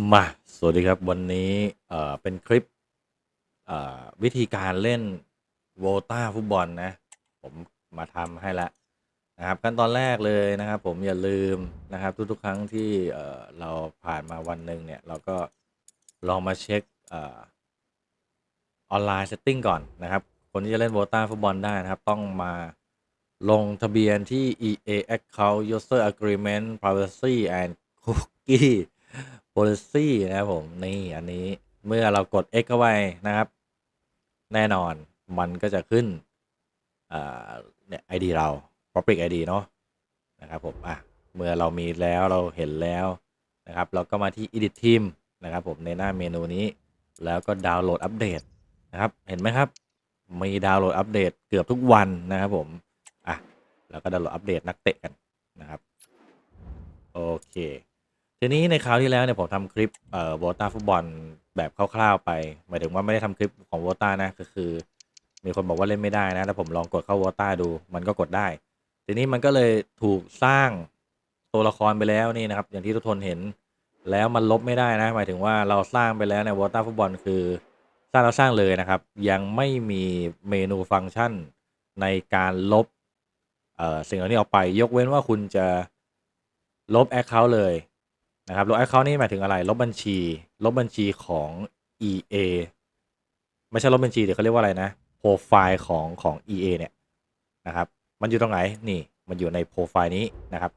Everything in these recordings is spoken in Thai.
มา สวัสดีครับ วันนี้ เอ่อ เป็นคลิป เอ่อ วิธีการเล่น VOTA ฟุตบอลนะ ผมมาทำให้ล้วนะครับ ขั้นตอนแรกเลยนะครับ ผมอย่าลืมนะครับ ทุก ๆ ครั้งที่ เอ่อ เราผ่านมาวันหนึ่งเนี่ย เราก็ลองมาเช็ค เอ่อ ออนไลน์ setting ก่อนนะครับ คนที่จะเล่น VOTA ฟุตบอลได้นะครับ ต้องมาลงทะเบียนที่ EA Account User Agreement Privacy and Cookie Policy นะครับผม นี่อันนี้เมื่อเรากด X เข้าไปนะครับ แน่นอนมันก็จะขึ้นเนี่ย ID เรา Public ID เนาะนะครับผมอะเมื่อเรามีแล้วเราเห็นแล้วนะครับ เราก็มาที่ Edit Team นะครับผมในหน้าเมนูนี้ แล้วก็ดาวน์โหลดอัปเดตนะครับ เห็นไหมครับ มีดาวน์โหลดอัปเดตเกือบทุกวันนะครับผมอะแล้วก็ดาวน์โหลดอัปเดตนักเตะกันนะครับ โอเค ทีนี้ในคราวที่แล้วเนี่ยผมทำคลิปเอ่อวอตาฟุตบอลแบบคร่าวๆไปหมายถึงว่าไม่ได้ทำคลิปของวอต้านะก็คือ มีคนบอกว่าเล่นไม่ได้นะแต่ผมลองกดเข้าวอตาดู มันก็กดได้ ทีนี้มันก็เลยถูกสร้างตัวละครไปแล้วนี่นะครับ อย่างที่ทุกคนเห็นแล้วมันลบไม่ได้นะ หมายถึงว่าเราสร้างไปแล้วในวอตาฟุตบอลคือสร้างแล้วสร้างเลยนะครับ ยังไม่มีเมนูฟังก์ชันในการลบสิ่งเหล่านี้ออกไป ยกเว้นว่าคุณจะลบ Account เลย นะครับ ลบ Account นี่หมายถึงอะไร ลบบัญชี ลบบัญชีของ EA ไม่ใช่ลบบัญชีเดี๋ยวเขาเรียกว่าอะไรนะ โปรไฟล์ของของ EA เนี่ยนะครับ มันอยู่ตรงไหน นี่ มันอยู่ในโปรไฟล์นี้นะครับ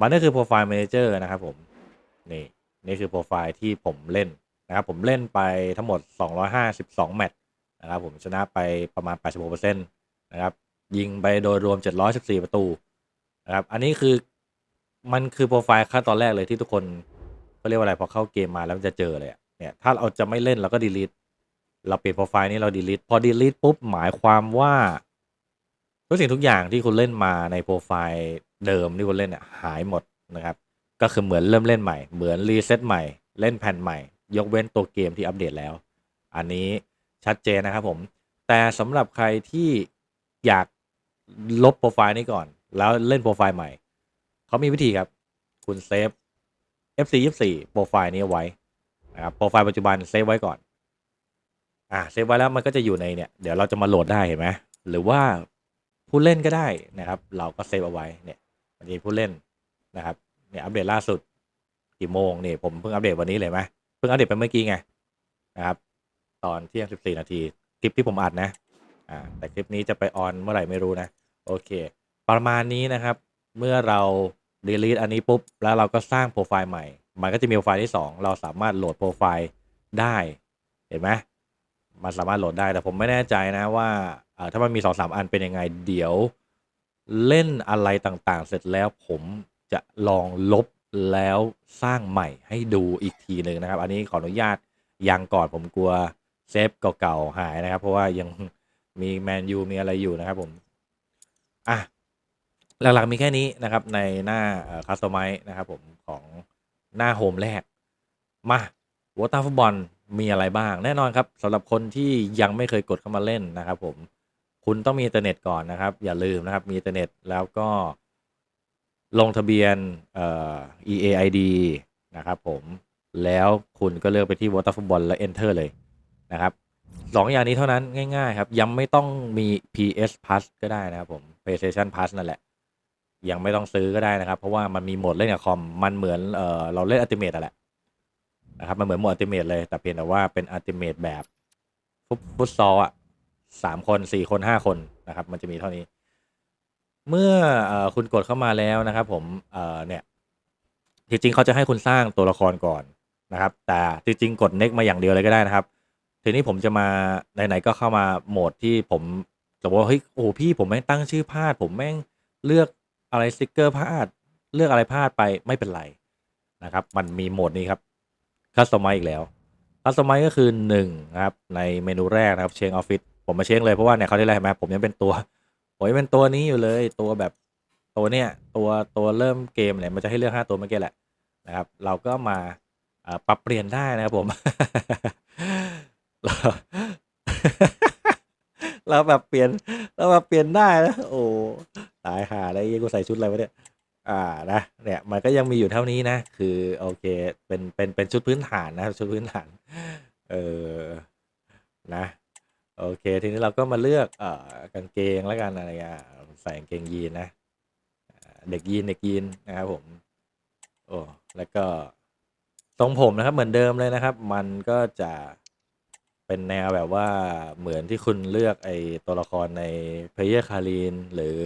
มันก็คือโปรไฟล์ Manager นะครับผม นี่ นี่คือโปรไฟล์ที่ผมเล่นนะครับ ผมเล่นไปทั้งหมด 252 แมตช์นะครับ ผมชนะไปประมาณ 86%นะครับ ยิงไปโดยรวม 714 ประตูนะครับ อันนี้คือ มันคือโปรไฟล์ขั้นตอนแรกเลยที่ทุกคนเขาเรียกว่าอะไรพอเข้าเกมมาแล้วมันจะเจอเลยอะเนี่ยถ้าเราจะไม่เล่นเราก็ดีลิทเราเปลี่ยนโปรไฟล์นี้เราดีลิทพอดีลิทปุ๊บหมายความว่า ทุกสิ่งทุกอย่างที่คุณเล่นมาในโปรไฟล์เดิมที่คุณเล่นเนี่ยหายหมดนะครับ ก็คือเหมือนเริ่มเล่นใหม่ เหมือนรีเซ็ตใหม่ เล่นแผ่นใหม่ ยกเว้นตัวเกมที่อัปเดตแล้ว อันนี้ชัดเจนนะครับผม แต่สำหรับใครที่อยากลบโปรไฟล์นี้ก่อน แล้วเล่นโปรไฟล์ใหม่ เขามีวิธีครับ คุณเซฟ FC 24โปรไฟล์นี้ไว้นะครับโปรไฟล์ปัจจุบันเซฟไว้ก่อน อ่าเซฟไว้แล้วมันก็จะอยู่ในเนี่ย เดี๋ยวเราจะมาโหลดได้เห็นไหมหรือว่าผู้เล่นก็ได้นะครับ เราก็เซฟเอาไว้เนี่ยมันมีผู้เล่นนะครับเนี่ยอัปเดตล่าสุดกี่โมงเนี่ยผมเพิ่งอัปเดตวันนี้เลยไหมเพิ่งอัปเดตไปเมื่อกี้ไงนะครับ ตอนเที่ยงสิบสี่นาทีคลิปที่ผมอัดนะอ่าแต่คลิปนี้จะไปออนเมื่อไหร่ไม่รู้นะ โอเค ประมาณนี้นะครับ เมื่อเรา delete อันนี้ปุ๊บ แล้วเราก็สร้างโปรไฟล์ใหม่ มันก็จะมีโปรไฟล์ที่ 2 เราสามารถโหลดโปรไฟล์ได้ เห็นไหมมันสามารถโหลดได้ แต่ผมไม่แน่ใจนะว่าถ้ามันมี2อสอันเป็นยังไง เดี๋ยวเล่นอะไรต่างๆ เสร็จแล้วผมจะลองลบแล้วสร้างใหม่ให้ดูอีกทีหนึ่งนะครับ อันนี้ขออนุญาตยังก่อนผมกลัวเซฟเก่าๆหายนะครับ เพราะว่ายังมีแมนยูมีอะไรอยู่นะครับผม อะ หลักๆมีแค่นี้นะครับในหน้าคัสตอมไมนะครับผมของหน้าโฮมแรก มาวอต้าฟุตบอลมีอะไรบ้าง แน่นอนครับสำหรับคนที่ยังไม่เคยกดเข้ามาเล่นนะครับผมคุณต้องมีอินเทอร์เน็ตก่อนนะครับ อย่าลืมนะครับ มีอินเทอร์เน็ตแล้วก็ลงทะเบียนเอ่อ EAID นะครับผมแล้วคุณก็เลือกไปที่วอต้าฟุตบอลแล้ว Enter เลยนะครับสองอย่างนี้เท่านั้นง่าย ๆ ครับ ยังไม่ต้องมี PS Plus ก็ได้นะครับผม PlayStation Plus นั่นแหละ ยังไม่ต้องซื้อก็ได้นะครับ เพราะว่ามันมีโหมดเล่นกับคอมมันเหมือนเออเราเล่นอัลติเมทอะแหละนะครับมันเหมือนโหมดอัลติเมทเลยแต่เพียงแต่ว่าเป็นอัลติเมทแบบฟุตซอลอะสามคนสี่คนห้าคนนะครับ มันจะมีเท่านี้ เมื่ออคุณกดเข้ามาแล้วนะครับ ผมเเนี่ยจริงๆเขาจะให้คุณสร้างตัวละครก่อนนะครับ แต่จริงๆกด next มาอย่างเดียวเลยก็ได้นะครับ ทีนี้ผมจะมาไหนๆก็เข้ามาโหมดที่ผมจะบอกว่าเฮ้ยโอ้พี่ผมแม่งตั้งชื่อพลาด ผมแม่งเลือก อะไรสติกเกอร์พลาด เลือกอะไรพลาดไปไม่เป็นไรนะครับ มันมีโหมดนี้ครับคัสตอมไมอีกแล้วคัสตอมไมก็คือหนึ่งนะครับในเมนูแรกนะครับเชงออฟฟิศผมมาเชงเลยเพราะว่าเนี่ยเขาได้อะไรเห็นไหมผมยังเป็นตัวผมยังเป็นตัวนี้อยู่เลยตัวแบบตัวเนี่ยตัวตัวเริ่มเกมเนี่ยมันจะให้เลือกห้าตัวเมื่อกี้แหละนะครับ เราก็มาปรับเปลี่ยนได้นะครับผม เราเราแบบเปลี่ยนเราแบบเปลี่ยนได้นะโอ้ ตายห่าอะไรเหี้ยกูใส่ชุดอะไรวะเนี่ยอ่านะเนี่ยมันก็ยังมีอยู่เท่านี้นะ คือโอเคเป็นเป็นเป็นชุดพื้นฐานนะครับชุดพื้นฐานเออนะโอเคทีนี้เราก็มาเลือกเอ่อกางเกงแล้วกันอะไรอะใส่กางเกงยีนนะเด็กยีนเด็กยีนนะครับผมโอ้แล้วก็ทรงผมนะครับเหมือนเดิมเลยนะครับ มันก็จะเป็นแนวแบบว่าเหมือนที่คุณเลือกไอตัวละครใน Player c a r i n หรือ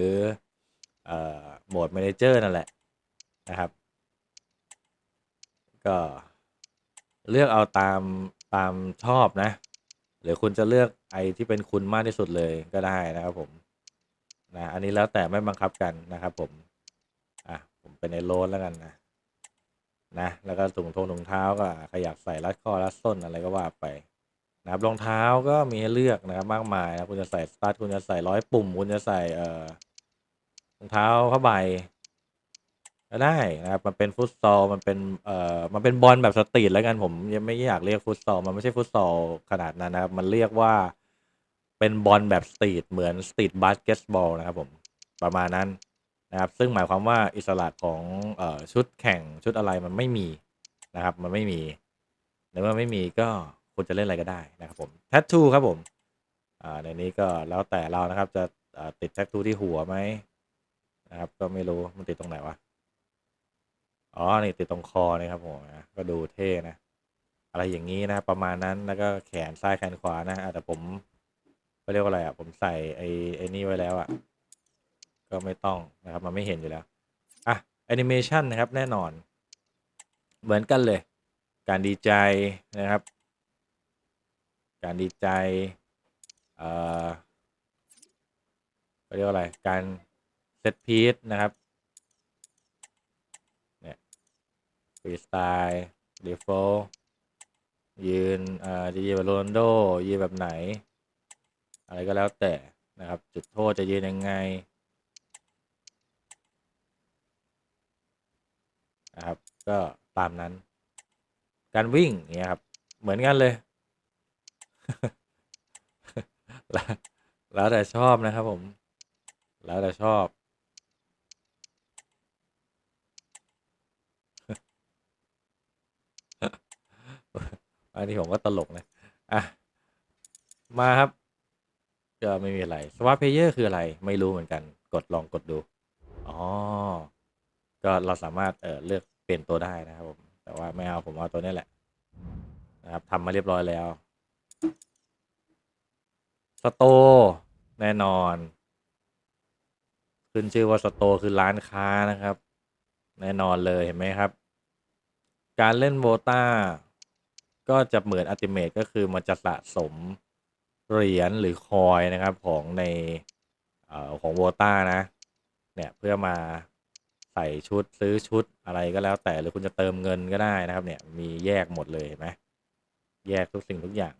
เอ่อโหมด Manager นั่นแหละนะครับ ก็เลือกเอาตามตามชอบนะ หรือคุณจะเลือกไอที่เป็นคุณมากที่สุดเลยก็ได้นะครับผมนะอันนี้แล้วแต่ไม่บังคับกันนะครับผม อะ ผมเป็นไอโรนแล้วกันนะนะ แล้วก็ถุงทงถุงเท้าก็ใครอยากใส่รัดข้อรัดส้นอะไรก็ว่าไปนะครับรองเท้าก็มีให้เลือกนะครับมากมายนะคุณจะใส่สตาร์ทคุณจะใส่ร้อยปุ่ม คุณจะใส่เอ่อ รองเท้าผ้าใบก็ได้นะครับมันเป็นฟุตซอลมันเป็นเอ่อมันเป็นบอลแบบสตรีทแล้วกันผมยังไม่อยากเรียกฟุตซอลมันไม่ใช่ฟุตซอลขนาดนั้นนะครับ มันเรียกว่าเป็นบอลแบบสตรีทเหมือนสตรีทบาสเกตบอลนะครับผมประมาณนั้นนะครับ ซึ่งหมายความว่าอิสระของเออชุดแข่งชุดอะไรมันไม่มีนะครับ มันไม่มีในเมื่อไม่มีก็คุณจะเล่นอะไรก็ได้นะครับผมแท t ทูครับผมอ่าในนี้ก็แล้วแต่เรานะครับจะติดแท t ทูที่หัวไหม นะครับ ก็ไม่รู้มันติดตรงไหนวะ อ๋อ นี่ติดตรงคอนะครับผมนะก็ดูเท่นะ อะไรอย่างนี้นะประมาณนั้นแล้วก็แขนซ้ายแขนขวานะแต่ผมเขาเรียกว่าอะไรอะ ผมใส่ไอ้ไอ้นี่ไว้แล้วอะ ก็ไม่ต้องนะครับ มันไม่เห็นอยู่แล้ว อะแอนิเมชันนะครับ แน่นอน เหมือนกันเลย การดีใจนะครับ การดีใจ เอ่อเรียกว่าอะไร การ เซตพีซนะครับเนี่ยฟรีสไตล์ดีโฟยืนอ่อจะยืนแบบโรนโดยืนแบบไหน อะไรก็แล้วแต่นะครับ จุดโทษจะยืนยังไงนะครับ ก็ตามนั้น การวิ่งเนี่ยครับ เหมือนกันเลย แล้วแต่ชอบนะครับผม แล้วแต่ชอบ อันนี้ผมก็ตลกนะ อะ มาครับ ก็ไม่มีอะไร swap player คืออะไร ไม่รู้เหมือนกัน กดลองกดดู อ๋อ ก็เราสามารถเออเลือกเปลี่ยนตัวได้นะครับผม แต่ว่าไม่เอาผมเอาตัวนี้แหละ นะครับทำมาเรียบร้อยแล้ว สโตแน่นอน ขึ้นชื่อว่าสโตคือร้านค้านะครับ แน่นอนเลยเห็นไหมครับ การเล่นโวตา ก็จะเหมือนอัติเมตก็คือมันจะสะสมเหรียญหรือคอยนะครับของในอของโวต้านะ เนี่ยเพื่อมาใส่ชุดซื้อชุดอะไรก็แล้วแต่หรือคุณจะเติมเงินก็ได้นะครับ เนี่ยมีแยกหมดเลยเห็นไหมแยกทุกสิ่งทุกอย่าง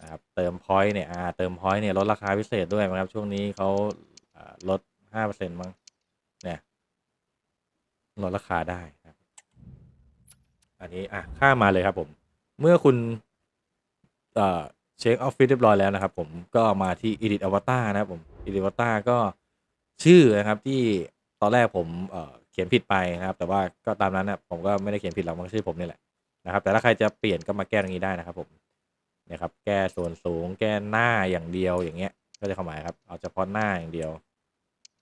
นะครับเติมพอยต์เนี่ยอ่าเติมพอยต์เนี่ยลดราคาพิเศษด้วยนะครับช่วงนี้เขาลดห้าเปอร์เซ็นต์มั้งเนี่ยลดราคาได้ครับ อันนี้อะข้ามาเลยครับผม เมื่อคุณเช็คออฟฟิศเรียบร้อยแล้วนะครับ ผมก็มาที่ Edit Avatar นะครับผม Edit Avatar ก็ชื่อนะครับที่ตอนแรกผมเเขียนผิดไปนะครับ แต่ว่าก็ตามนั้นนะผมก็ไม่ได้เขียนผิดหรอกมันชื่อผมนี่แหละนะครับ แต่ถ้าใครจะเปลี่ยนก็มาแก้ตรงนี้ได้นะครับ ผมเนี่ยครับ แก้ส่วนสูง แก้หน้าอย่างเดียวอย่างเงี้ย ก็จะเข้าหมายครับ เอาเฉพาะหน้าอย่างเดียว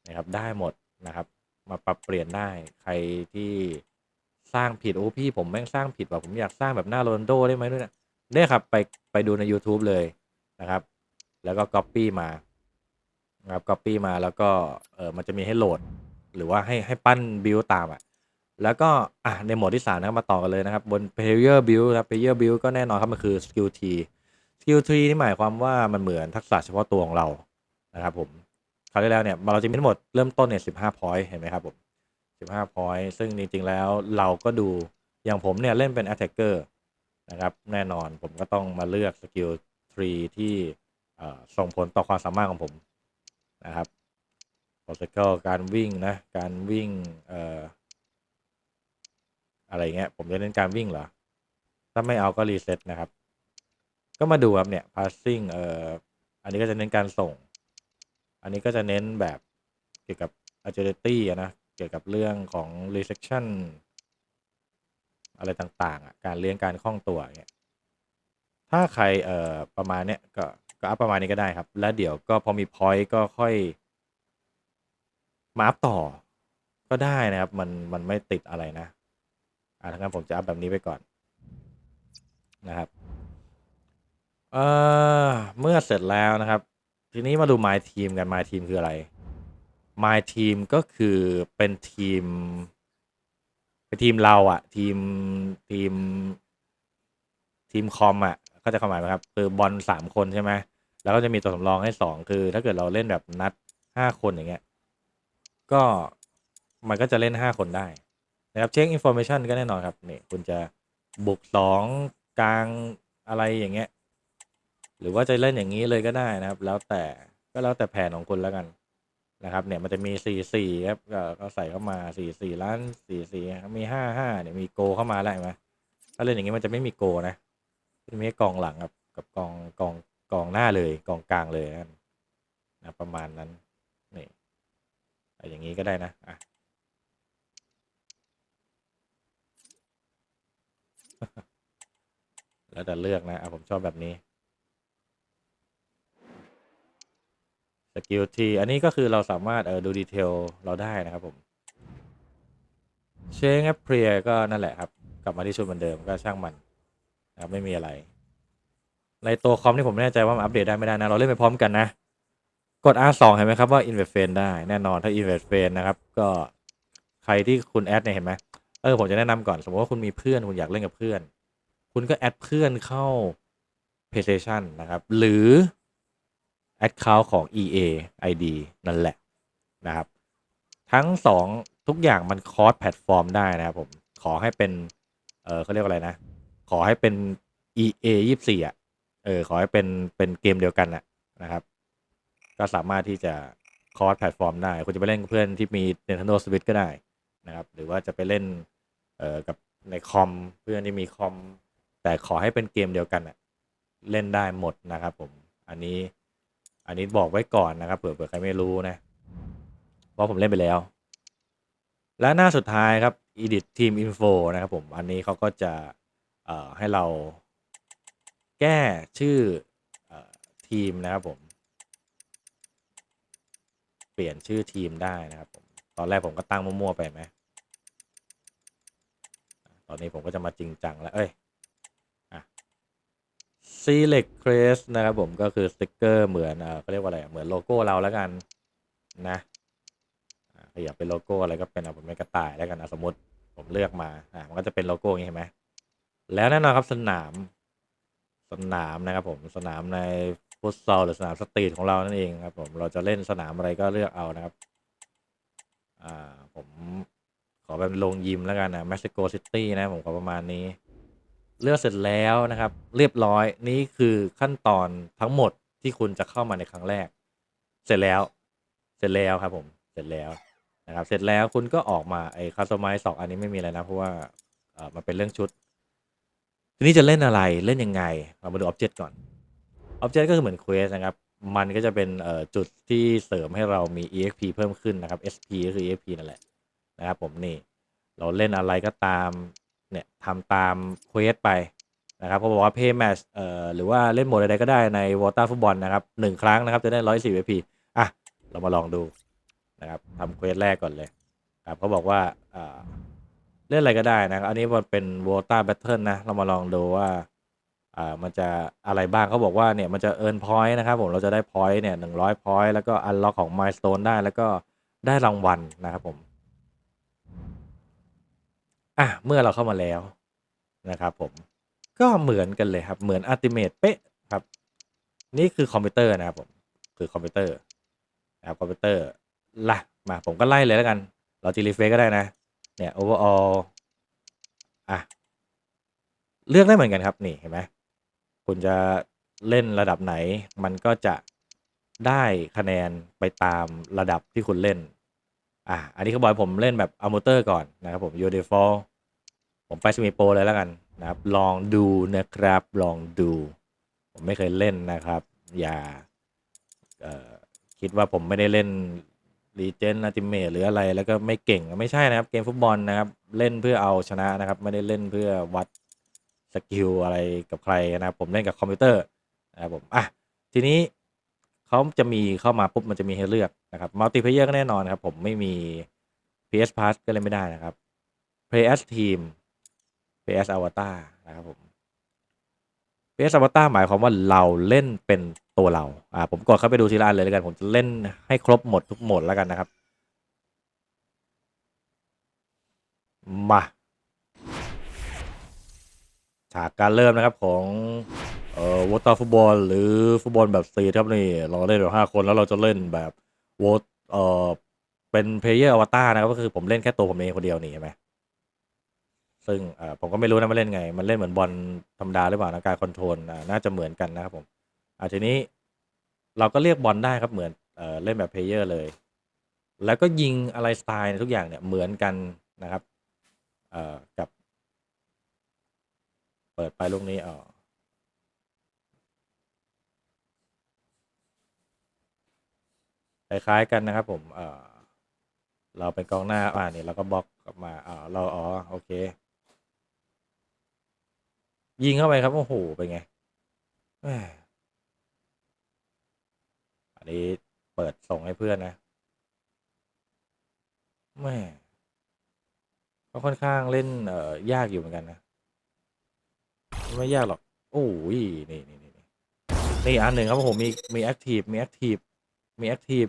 นะครับ ได้หมดนะครับ มาปรับเปลี่ยนได้ใครที่ สร้างผิดโอ้พี่ผมแม่งสร้างผิดว่ะผมอยากสร้างแบบหน้าโรนลโดได้ไหมด้วยนะเนี่ยครับไปไปดูใน YouTube เลยนะครับ แล้วก็ Copy มานะครับ Copy มาแล้วก็เออมันจะมีให้โหลด หรือว่าให้ให้ปั้นบิลตามอะแล้วก็อะในโหมดที่สามนะครับมาต่อกันเลยนะครับ บน player build นะครับ player build ก็แน่นอนครับ มันคือ skill tree skill tree นี่หมายความว่ามันเหมือนทักษะเฉพาะตัวของเรานะครับผมคราวที่แล้วเนี่ยเราจะมีทั้งหมดเริ่มต้นเนี่ยสิบห้า point เห็นไหมครับผม สิบห้า point ซึ่งจริง ๆ แล้วเราก็ดูอย่างผมเนี่ย เล่นเป็น attacker นะครับ แน่นอนผมก็ต้องมาเลือก skill tree ที่ส่งผลต่อความสามารถของผมนะครับ p o r t u g a l การวิ่งนะ การวิ่งเอ่ออะไรเงี้ย ผมจะเน้นการวิ่งเหรอ ถ้าไม่เอาก็รีเซ็ตนะครับ ก็มาดูครับเนี่ย passing เอ่อ อันนี้ก็จะเน้นการส่ง อันนี้ก็จะเน้นแบบเกี่ยวกับ agility นะ เกี่ยวกับเรื่องของ resection อะไรต่าง ๆ อะ การเลี้ยงการคล่องตัวเงี้ยถ้าใครเอ่อประมาณเนี้ยก็ก็อัพประมาณนี้ก็ได้ครับ แล้วเดี๋ยวก็พอมี point ก็ค่อยมาอัพต่อก็ได้นะครับ มันมันไม่ติดอะไรนะ อ่าทั้งนั้นผมจะอัพแบบนี้ไปก่อนนะครับเอ่อเมื่อเสร็จแล้วนะครับ ทีนี้มาดู My Team กัน My Team คืออะไร My Team ก็คือเป็นทีม เป็นทีมเราอะทีมทีม ทีมคอมอะเข้าใจความหมายไหมครับ คือบอลสามคนใช่ไหมแล้วก็จะมีตัวสำรองให้สองคือ ถ้าเกิดเราเล่นแบบนัดห้าคนอย่างเงี้ย ก็มันก็จะเล่นห้าคนได้นะครับเช็คอินโฟเมชันก็แน่นอนครับนี่คุณจะบุกสองกลางอะไรอย่างเงี้ย หรือว่าจะเล่นอย่างนี้เลยก็ได้นะครับ แล้วแต่ก็แล้วแต่แผนของคุณแล้วกัน นะครับเนี่ยมันจะมีสี่สี่ครับก็ใส่เข้ามาสี่สี่ล้านสี่สี่มีห้าห้าเนี่ยมีโกเข้ามาแล้วเห็นไหมถ้าเล่นอย่างนี้มันจะไม่มีโกนะจะมีกองหลังกับกับกองกองกองหน้าเลยกองกลางเลยนะนะประมาณนั้นนี่เอาอย่างนี้ก็ได้นะอะแล้วแต่เลือกนะอะผมชอบแบบนี้ สกิลทีอันนี้ก็คือเราสามารถเออดูดีเทลเราได้นะครับผมเชงแอปเพลียก็นั่นแหละครับ กลับมาที่ชุดเหมือนเดิมก็ช่างมันนะครับไม่มีอะไร ในตัวคอมที่ผมไม่แน่ใจว่ามันอัปเดตได้ไม่ได้นะ เราเล่นไปพร้อมกันนะ กด R2 เห็นไหมครับว่า invert frame ได้แน่นอนถ้า invert frame นะครับ ก็ใครที่คุณแอดเนี่ยเห็นไหมเออผมจะแนะนำก่อน สมมติว่าคุณมีเพื่อนคุณอยากเล่นกับเพื่อน คุณก็แอดเพื่อนเข้า PlayStation นะครับ หรือ Account ของ EA ID นั่นแหละนะครับ ทั้งสองทุกอย่างมันคอร์สแพลตฟอร์มได้นะครับผม ขอให้เป็น เออเขาเรียกว่าอะไรนะ ขอให้เป็น EA ยี่สี่อะ เออ ขอให้เป็นเป็นเกมเดียวกันน่ะนะครับ ก็สามารถที่จะคอร์สแพลตฟอร์มได้ คุณจะไปเล่นกับเพื่อนที่มี Nintendo Switch ก็ได้นะครับ หรือว่าจะไปเล่น เออกับในคอมเพื่อนที่มีคอมแต่ขอให้เป็นเกมเดียวกันน่ะ เล่นได้หมดนะครับผม อันนี้ อันนี้บอกไว้ก่อนนะครับเผื่อเผื่อใครไม่รู้นะเพราะผมเล่นไปแล้ว และหน้าสุดท้ายครับ edit team info นะครับผมอันนี้เขาก็จะให้เราแก้ชื่ออทีมนะครับผม เปลี่ยนชื่อทีมได้นะครับผมตอนแรกผมก็ตั้งมั่วๆไปไหมตอนนี้ผมก็จะมาจริงจังแล้วเอ้ย select crest นะครับผมก็คือสติกเกอร์เหมือนเออเขาเรียกว่าอะไรอะเหมือนโลโก้เราแล้วกันนะอะขยับเป็นโลโก้อะไรก็เป็นเอาผมเป็นกระต่ายแล้วกันนะสมมติผมเลือกมาอะมันก็จะเป็นโลโก้อย่างนี้เห็นไหมแล้วแน่นอนครับสนามสนามนะครับผมสนามในฟุตซอลหรือสนามสตรีทของเรานั่นเองครับผมเราจะเล่นสนามอะไรก็เลือกเอานะครับอ่าผมขอเป็นลงยิมแล้วกันนะเม็กซิโกซิตี้นะผมขอประมาณนี้ เลือกเสร็จแล้วนะครับ เรียบร้อยนี่คือขั้นตอนทั้งหมดที่คุณจะเข้ามาในครั้งแรก เสร็จแล้ว เสร็จแล้วครับผมเสร็จแล้วนะครับ เสร็จแล้วคุณก็ออกมาไอ้คัสตอมไมซ์สองอันนี้ไม่มีอะไรนะเพราะว่าเออมันเป็นเรื่องชุด ทีนี้จะเล่นอะไรเล่นยังไง เรามาดูออบเจกต์ก่อนออบเจกต์ก็คือเหมือนเควสนะครับ มันก็จะเป็นเอ่อจุดที่เสริมให้เรามี exp เพิ่มขึ้นนะครับ sp ก็คือ exp นั่นแหละนะครับผมนี่เราเล่นอะไรก็ตาม เนี่ยทำตามเควสไปนะครับเขาบอกว่า pay match เอ่อหรือว่าเล่นโหมดใดๆก็ได้ใน Water ฟุตบอลนะครับหนึ่งครั้งนะครับ จะได้110 exp อะ เรามาลองดูนะครับทำเควสแรกก่อนเลยครับเขาบอกว่าอ่าเล่นอะไรก็ได้นะอันนี้มันเป็น Water Battle นะ เรามาลองดูว่าอ่ามันจะอะไรบ้างเขาบอกว่าเนี่ยมันจะ earn point นะครับผมเราจะได้ point เนี่ยหนึ่งร้อย point แล้วก็ unlock ของ milestone ได้แล้วก็ได้รางวัลนะครับผม อะเมื่อเราเข้ามาแล้วนะครับผมก็เหมือนกันเลยครับ เหมือน Ultimate เป๊ะครับ นี่คือคอมพิวเตอร์นะครับผมคือคอมพิวเตอร์นะครับคอมพิวเตอร์ล่ะมาผมก็ไล่เลยแล้วกัน เราจีรีเฟซก็ได้นะ เนี่ย overall อะเลือกได้เหมือนกันครับนี่เห็นไหมคุณจะเล่นระดับไหน มันก็จะได้คะแนนไปตามระดับที่คุณเล่น อะอันนี้เขาบอกให้ผมเล่นแบบอ m มเตอร์ก่อนนะครับผม u default ผมไปสมีโปรเลยแล้วกันนะครับ ลองดูนะครับ ลองดู ผมไม่เคยเล่นนะครับ อย่าคิดว่าผมไม่ได้เล่นรีเจน u ัติเม e หรืออะไรแล้วก็ไม่เก่งไม่ใช่นะครับ เกมฟุตบอลนะครับ เล่นเพื่อเอาชนะนะครับ ไม่ได้เล่นเพื่อวัดสกิลอะไรกับใครนะครับ ผมเล่นกับคอมพิวเตอร์นะครับผมอะทีนี้เขาจะมีเข้ามาปุ๊บมันจะมีให้เลือกนะครับมัลติเพเยอร์ก็แน่นอนครับ ผมไม่มี PS Plus ก็เล่นไม่ได้นะครับ Play as Team PS Avatar นะครับผม PS Avatar หมายความว่าเราเล่นเป็นตัวเรา อ่า ผมกดเข้าไปดูทีละอันเลยแล้วกัน ผมจะเล่นให้ครบหมดทุกหมดแล้วกันนะครับ มา ฉากการเริ่มนะครับของเอ่อวอเตอร์ฟุตบอลหรือฟุตบอลแบบสตรีทครับนี่ เราเล่นแบบห้าคนแล้วเราจะเล่นแบบวอตเอ่อเป็นเพลเยอร์อวตารนะครับก็คือผมเล่นแค่ตัวผมเองคนเดียวนี่ใช่ไหม ซึ่งผมก็ไม่รู้นะมันเล่นไง มันเล่นเหมือนบอลธรรมดาหรือเปล่านะการคอนโทรลน่าจะเหมือนกันนะครับผมอ่าทีนี้เราก็เรียกบอลได้ครับเหมือนเอเล่นแบบเพลเยอร์เลย แล้วก็ยิงอะไรสไตล์ทุกอย่างเนี่ยเหมือนกันนะครับเอ่อกับ เปิดไปลูกนี้อ๋อคล้ายๆกันนะครับผม เอ่อเราเป็นกองหน้า อ่านี่เราก็บล็อกกลับมาอ่าเรา อ๋อ โอเค ยิงเข้าไปครับโอ้โหเป็นไงแม่อันนี้เปิดส่งให้เพื่อนนะแม่ก็ค่อนข้างเล่นเอ่อยากอยู่เหมือนกันนะไม่ยากหรอกโอ้ยนี่นี่นี่นี่นี่อันหนึ่งครับผมมีมีแอคทีฟมีแอคทีฟมีแอคทีฟ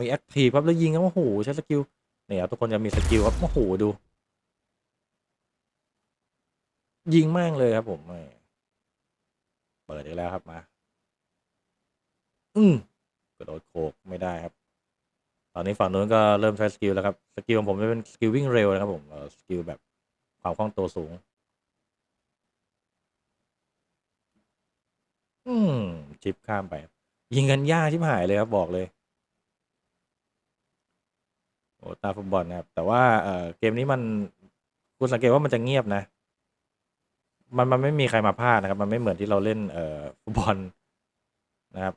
มีแอคทีฟครับแล้วยิงครับโอ้โหใช้สกิลเนี่ยทุกคนจะมีสกิลครับโอ้โหดู ยิงแม่งเลยครับผมแม่เปิดอีกแล้วครับมา อืมกระโดดโขกไม่ได้ครับ ตอนนี้ฝั่งนู้นก็เริ่มใช้สกิลแล้วครับ สกิลของผมจะเป็นสกิลวิ่งเร็วนะครับผมสกิลแบบความคล่องตัวสูง อืมชิปข้ามไป ยิงกันยากชิบหายเลยครับบอกเลยโอ้ตาฟุตบอลนะครับ แต่ว่าเอ่อเกมนี้มัน คุณสังเกตว่ามันจะเงียบนะ มันมันไม่มีใครมาพลากย์นะครับ มันไม่เหมือนที่เราเล่นเอ่อฟุตบอลนะครับ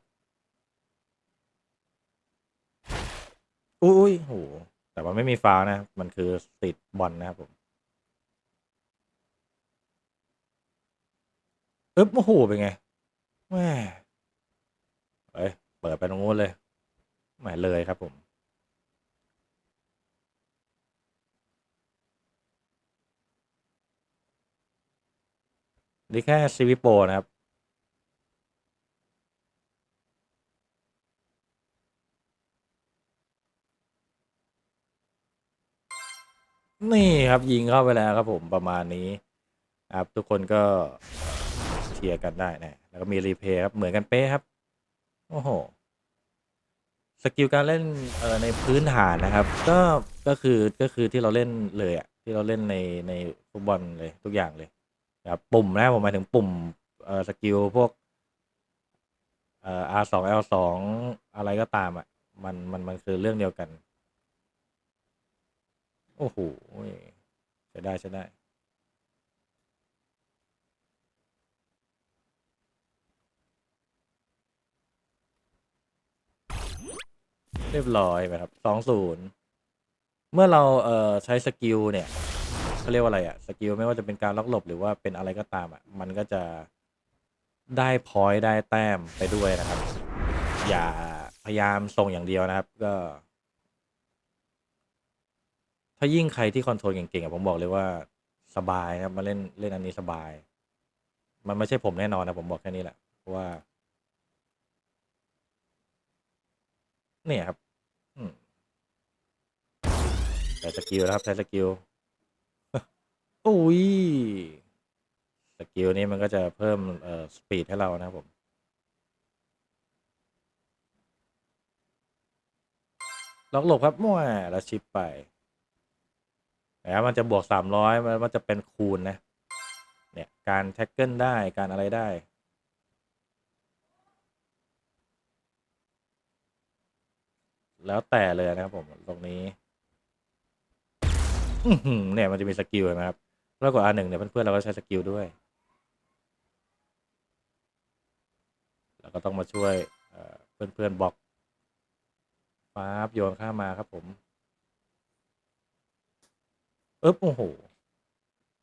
อุ้ยโหแต่มันไม่มีฟาวนะ มันคือติดบอลนะครับผมอึ๊บโอ้โหเป็นไงแหม่เอ้ยเปิดไปตรงนู้นเลยแหมเลยครับผม นี่แค่ซีวิโปนะครับ นี่ครับยิงเข้าไปแล้วครับผมประมาณนี้ครับทุกคนก็เชียร์กันได้นะ แล้วก็มีรีเพย์ครับ เหมือนกันเป๊ะครับ โอ้โห สกิลการเล่นเอ่อในพื้นฐานนะครับ ก็ก็คือก็คือที่เราเล่นเลยอะที่เราเล่นในในฟุตบอลเลยทุกอย่างเลย ปุ่มนะผมหมายถึงปุ่มเอ่อสกิลพวกเอ่อ R สอง L สองอะไรก็ตามอะมันมันมันคือเรื่องเดียวกัน โอ้โหใช้ได้ใช้ได้เรียบร้อยไหมครับสองศูนย์เมื่อเราเอ่อใช้สกิลเนี่ย เขาเรียกว่าอะไรอะสกิลไม่ว่าจะเป็นการล็อกหลบหรือว่าเป็นอะไรก็ตามอะมันก็จะได้พอยต์ได้แต้มไปด้วยนะครับ อย่าพยายามส่งอย่างเดียวนะครับ ก็ ถ้ายิ่งใครที่คอนโทรลเก่งๆอะผมบอกเลยว่าสบายนะครับมาเล่นเล่นอันนี้สบาย มันไม่ใช่ผมแน่นอนนะผมบอกแค่นี้แหละเพราะว่า เนี่ยครับอืมใช้สกิลนะครับใช้สกิล อุ้ย สกิลนี้มันก็จะเพิ่มเอ่อสปีดให้เรานะครับผม ล็อกหลบครับมั่วแล้วชิปไปนะครับมันจะบวกสามร้อยมันมันจะเป็นคูณนะ เนี่ย การแท็กเกิลได้การอะไรได้ แล้วแต่เลยนะครับผม ตรงนี้เนี่ยมันจะมีสกิลเห็นะครับ แล้วกด R หนึ่งเนี่ยเพื่อนๆเราก็ใช้สกิลด้วย แล้วก็ต้องมาช่วยเพื่อนๆบล็อกฟ้าโยนข้ามาครับผมเอ๊บโอ้โห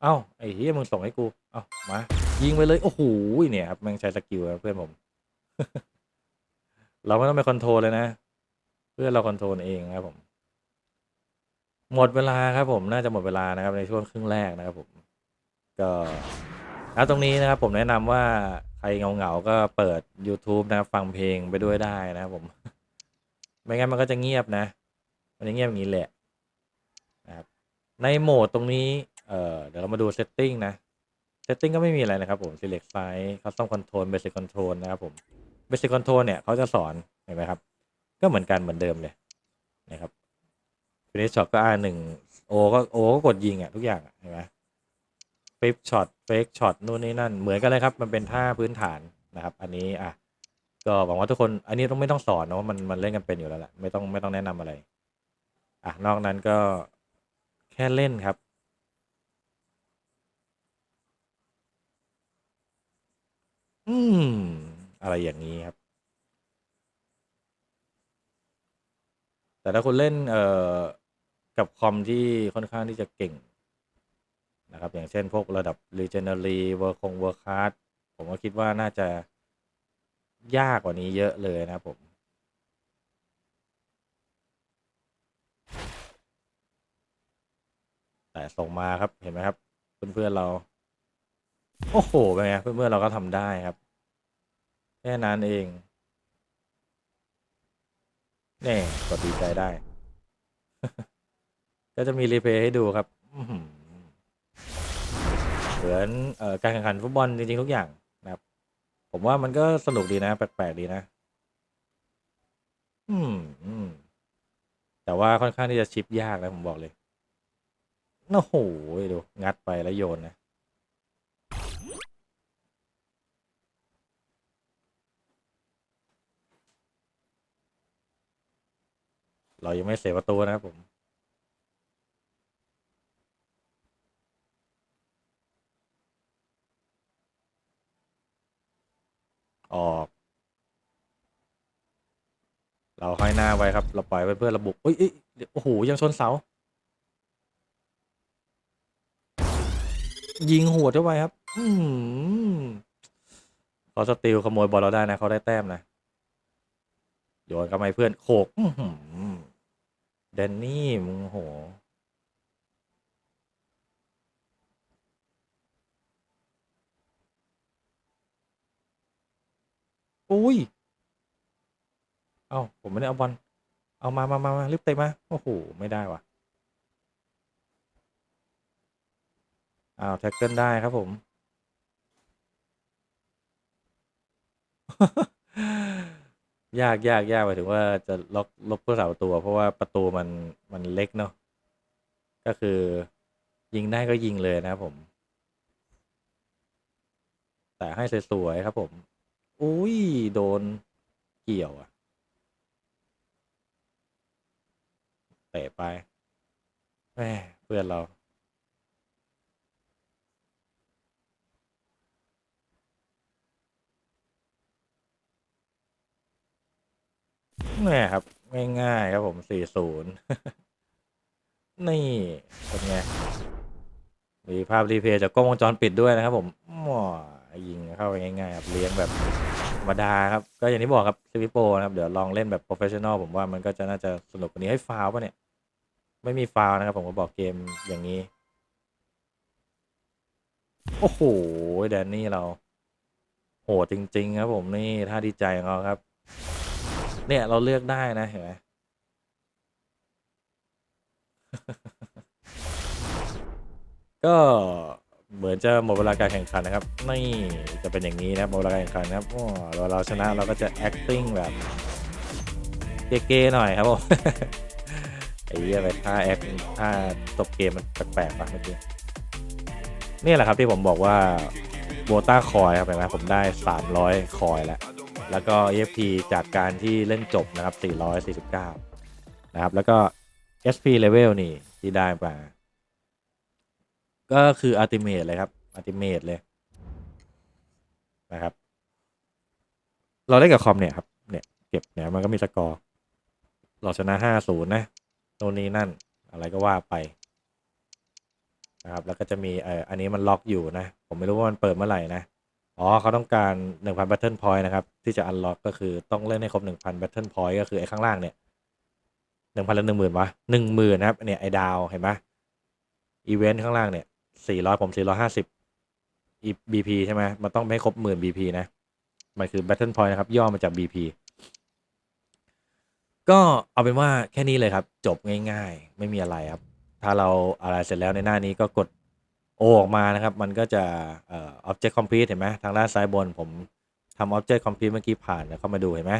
เอ้าไอ้เฮียมึงส่งให้กู เอ้ามา ยิงไปเลย โอ้โห เนี่ยครับแม่งใช้สกิลครับเพื่อนผม เราไม่ต้องไปคอนโทรลเลยนะ เพื่อนเราคอนโทรลเองครับผม หมดเวลาครับผมน่าจะหมดเวลานะครับในช่วงครึ่งแรกนะครับผมก็แล้วตรงนี้นะครับผมแนะนำว่าใครเหงาๆก็เปิด YouTube นะครับฟังเพลงไปด้วยได้นะครับผม ไม่งั้นมันก็จะเงียบนะ มันจะเงียบอย่างนี้แหละนะครับในโหมดตรงนี้ เอ่อเดี๋ยวเรามาดู setting นะ setting ก็ไม่มีอะไรนะครับผม select size custom control basic control นะครับผม basic control เนี่ยเขาจะสอนเห็นไหมครับ ก็เหมือนกันเหมือนเดิมเลยนะครับ finish shot ก็ R หนึ่ง O ก็ O ก็กดยิงอะทุกอย่างอะเห็นไหม flip shot fake shot นู่นนี่นั่น เหมือนกันเลยครับ มันเป็นท่าพื้นฐานนะครับ อันนี้อะก็หวังว่าทุกคนอันนี้ต้องไม่ต้องสอนเนอะมันมันเล่นกันเป็นอยู่แล้วแหละไม่ต้องไม่ต้องแนะนำอะไร อะนอกนั้นก็แค่เล่นครับ อืม อะไรอย่างนี้ครับ แต่ถ้าคุณเล่นเอ่อ กับคอมที่ค่อนข้างที่จะเก่งนะครับ อย่างเช่นพวกระดับ Legendary เวอร์คงเวอร์คัสผมก็คิดว่าน่าจะยากกว่านี้เยอะเลยนะครับผม แต่ส่งมาครับเห็นไหมครับ เพื่อนๆเรา โอ้โหเป็นไงเพื่อนๆเราก็ทำได้ครับ แค่นั้นเองแน่กดดีใจได้ ก็จะมีรีเพย์ให้ดูครับเหมือนอการแข่งขันฟุตบอลจริงๆทุกอย่างนะครับ ผมว่ามันก็สนุกดีนะ แปลกๆดีนะ อืมอืมแต่ว่าค่อนข้างที่จะชิปยากนะผมบอกเลยโอ้โหดู งัดไปแล้วโยนนะเรายังไม่เสียประตูนะครับผม ออก เราห้อยหน้าไว้ครับ เราปล่อยไว้เพื่อระบุเอ้ยเอ้ยเดี๋ยวโอ้โห ยังชนเสา ยิงหัวดเข้าไปครับ อืมเขาสติลขโมยบอลเราได้นะเขาได้แต้มนะ โยนกลับมาเพื่อนโขกแดนนี่มึงโห อุ้ย เอ้าผมไม่ได้เอาบอล เอามามามามารีบเตะมา โอ้โห ไม่ได้ว่ะอ้าวแท็กเกิลได้ครับผม ยากยากยากหมายถึงว่าจะล็อกลบผู้สาประตูเพราะว่าประตูมันมันเล็กเนาะก็คือยิงได้ก็ยิงเลยนะครับผม แต่ให้สวยๆครับผม อุ้ย โดน เกี่ยวอะเตะไปแหมเพื่อนเรา แหม่ครับ ง่ายๆครับผม40นี่เป็นไงมีภาพรีเพย์จากกล้องวงจรปิดด้วยนะครับผมหมอ ยิงเข้าไปง่ายๆครับเลี้ยงแบบธรรมดาครับ ก็อย่างที่บอกครับซีวิโปนะครับ เดี๋ยวลองเล่นแบบโปรเฟชชั่นอลผมว่ามันก็จะน่าจะสนุกกว่านี้ให้ฟาวป่ะเนี่ย ไม่มีฟาวนะครับ ผมก็บอกเกมอย่างนี้ โอ้โหแดนนี่เรา โหจริง ๆ ครับผมนี่ท่าดีใจของเขาครับ เนี่ยเราเลือกได้นะเห็นไหมก็ เหมือนจะหมดเวลาการแข่งขันนะครับ นี่จะเป็นอย่างนี้นะครับหมดเวลาการแข่งขันนะครับโอ้เราเราชนะเราก็จะ acting แบบเก๋ๆหน่อยครับผมไอ้เหี้ยไปท่าแอคท่าตบเกมมันแปลกๆป่ะเมื่อกี้นี่แหละครับที่ผมบอกว่าโบต้าคอยครับเห็นไหมผมได้ 300 คอยแล้ว แล้วก็ EFT จากการที่เล่นจบนะครับ 449 นะครับ แล้วก็ SP level นี่ที่ได้มา ก็คือ Ultimate เลยครับ Ultimate เลยนะครับ เราได้กับคอมเนี่ยครับ เนี่ยเก็บเนี่ยมันก็มีสกอร์ เราชนะห้าศูนย์นะโน่นนี้นั่นอะไรก็ว่าไปนะครับ แล้วก็จะมีเอ่ออันนี้มันล็อกอยู่นะ ผมไม่รู้ว่ามันเปิดเมื่อไหร่นะอ๋อเขาต้องการหนึ่งพันแบตเทิลพอยต์นะครับ ที่จะอันล็อกก็คือต้องเล่นให้ครบหนึ่งพันแบตเทิลพอยต์ก็คือไอ้ข้างล่างเนี่ยหนึ่งพันละหนึ่งหมื่นวะหนึ่งหมื่นนะครับเนี่ยไอ้ดาวเห็นไหมอีเวนต์ข้างล่างเนี่ย สี่ร้อยผมสี่ร้อยห้าสิบ BP ใช่ไหมมันต้องไม่ครบหมื่น BP นะ มันคือ Battle Point นะครับ ย่อมาจาก BP ก็เอาเป็นว่าแค่นี้เลยครับ จบง่ายๆ ไม่มีอะไรครับ ถ้าเราอะไรเสร็จแล้วในหน้านี้ก็กด O ออกมานะครับ มันก็จะเอ่อ Object Complete เห็นไหมทางด้านซ้ายบนผมทำ Object Complete เมื่อกี้ผ่านแล้วเข้ามาดูเห็นไหม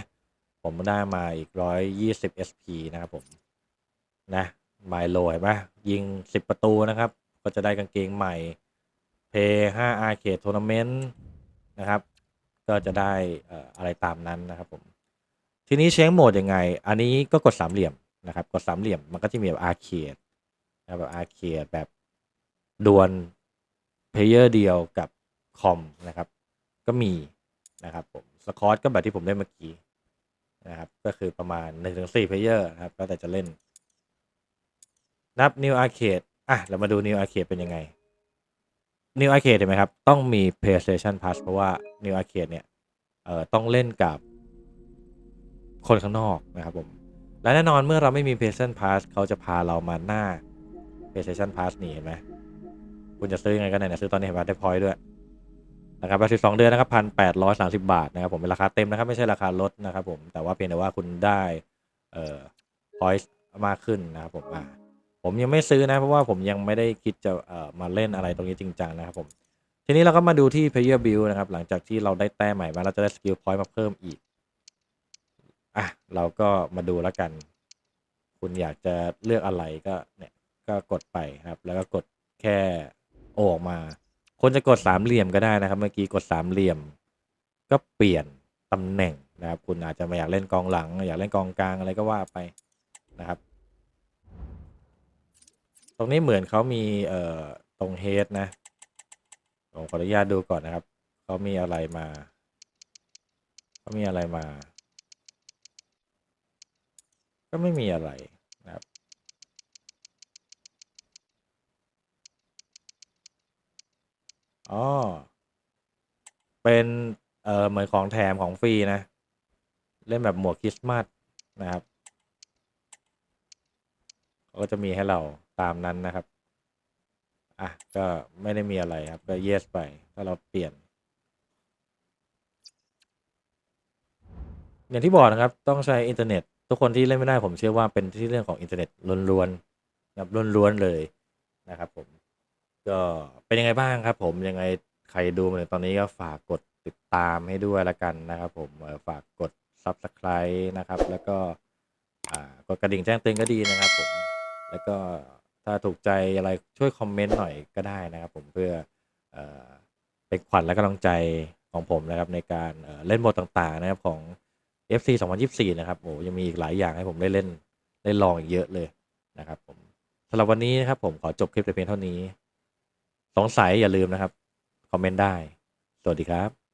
ผมได้มาอีก 120 SP นะครับผม นะไมโลเห็นไหมยิง 10 ประตูนะครับ ก็จะได้กางเกงใหม่เพย์5 Arcade Tournament นะครับ ก็จะได้อะไรตามนั้นนะครับผม ทีนี้เช็คโหมดยังไง อันนี้ก็กดสามเหลี่ยมนะครับ กดสามเหลี่ยมมันก็จะมีแบบอาร์เคดแบบอาร์เคดแบบดวลเพลเยอร์เดียวกับคอมนะครับ ก็มีนะครับผม สคอร์ก็แบบที่ผมเล่นเมื่อกี้นะครับ ก็คือประมาณ1-4เพลเยอร์ครับ แล้วแต่จะเล่นนับ New Arcade อะเรามาดู New Arcade เป็นยังไง New Arcade เห็นไหมครับ ต้องมี PlayStation Plus เพราะว่า New Arcade เนี่ยเอ่อต้องเล่นกับคนข้างนอกนะครับผม และแน่นอนเมื่อเราไม่มี PlayStation Plus เขาจะพาเรามาหน้า PlayStation Plus นี่เห็นไหมคุณจะซื้อยังไงก็ได้นะซื้อตอนนี้เห็นไหมได้พอยด้วยนะครับแบบ12เดือนนะครับพันแปดร้อยสามสิบาทนะครับผมเป็นราคาเต็มนะครับ ไม่ใช่ราคาลดนะครับผมแต่ว่าเพียงแต่ว่าคุณได้เอ่อพอยต์มากขึ้นนะครับผมอ่า ผมยังไม่ซื้อนะ เพราะว่าผมยังไม่ได้คิดจะเอ่อมาเล่นอะไรตรงนี้จริงจังนะครับผม ทีนี้เราก็มาดูที่ player build นะครับ หลังจากที่เราได้แต้มใหม่มาเราจะได้ skill point มาเพิ่มอีก อะ เราก็มาดูแล้วกัน คุณอยากจะเลือกอะไรก็เนี่ยก็กดไปครับ แล้วก็กดแค่โอออกมา คนจะกดสามเหลี่ยมก็ได้นะครับ เมื่อกี้กดสามเหลี่ยม ก็เปลี่ยนตำแหน่งนะครับ คุณอาจจะไม่อยากเล่นกองหลัง อยากเล่นกองกลางอะไรก็ว่าไปนะครับ ตรงนี้เหมือนเขามีเอ่อตรงเฮดนะผมขออนุญาตดูก่อนนะครับเขามีอะไรมาเขามีอะไรมา ก็ไม่มีอะไรนะครับอ๋อเป็นเอ่อเหมือนของแถมของฟรีนะ เล่นแบบหมวกคริสต์มาสนะครับเขาก็จะมีให้เรา ตามนั้นนะครับ อะ ก็ไม่ได้มีอะไรครับ ก็ yes ไป ถ้าเราเปลี่ยน อย่างที่บอกนะครับ ต้องใช้อินเทอร์เน็ต ทุกคนที่เล่นไม่ได้ผมเชื่อว่าเป็นที่เรื่องของอินเทอร์เน็ตล้วนๆนะครับล้วนๆเลยนะครับผม ก็เป็นยังไงบ้างครับ ผม ยังไงใครดูมาถึงตอนนี้ก็ฝากกดติดตามให้ด้วยละกันนะครับ ผมฝากกด Subscribe นะครับ แล้วก็อ่ากดกระดิ่งแจ้งเตือนก็ดีนะครับผม แล้วก็ ถ้าถูกใจอะไรช่วยคอมเมนต์หน่อยก็ได้นะครับ ผมเพื่อเอเป็นขวัญและกำลังใจของผมนะครับในการเเล่นโหมดต่างๆนะครับของ FC 2024 นะครับโอ้ยังมีอีกหลายอย่างให้ผมได้เล่นได้ลองอีกเยอะเลยนะครับผมสำหรับวันนี้นะครับผมขอจบคลิปแต่เพียงเท่านี้ สงสัยอย่าลืมนะครับ คอมเมนต์ได้ สวัสดีครับ